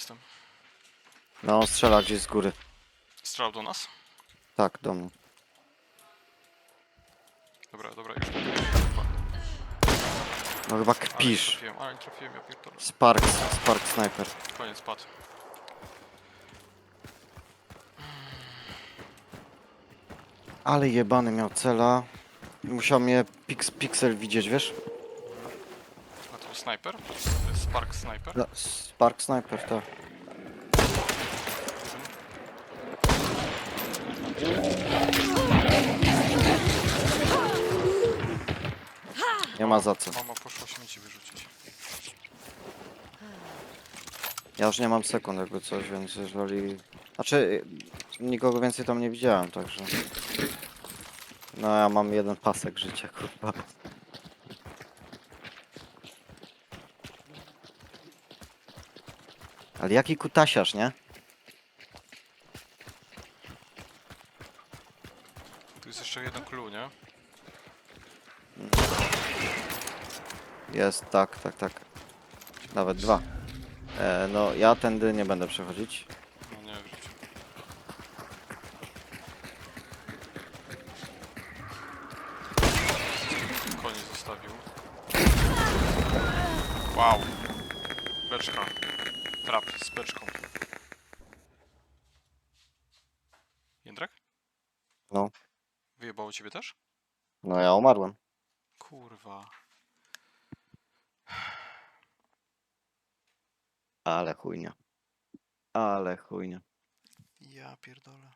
jestem. No, strzela gdzieś z góry. Strzelał do nas? Tak, do mnie. Dobra, dobra, już. No chyba Ale nie kpisz. trafiłem, ale nie trafiłem, ja pierdolę. Sparks, Spark Sniper. Koniec, padł. Ale jebany miał cela. Musiał mnie pix, pixel widzieć, wiesz? Jest Spark Sniper? No, Spark Sniper, tak. Nie ma za co. Mama poszła śmieci wyrzucić. Ja już nie mam sekund jakby coś, więc jeżeli... Znaczy, nikogo więcej tam nie widziałem, także... No ja mam jeden pasek życia, kurwa. Ale jaki kutasiarz, nie? Tu jest jeszcze jeden clue, nie? Jest, tak, tak, tak. Nawet dwa. E, no, ja tędy nie będę przechodzić. No nie. Koni zostawił. Wow. Beczka. Trap z beczką. Jędrek? No. Wyjebało ciebie też? No, ja umarłem. Kurwa. Ale chujnia. Ale chujnia. Ja pierdolę.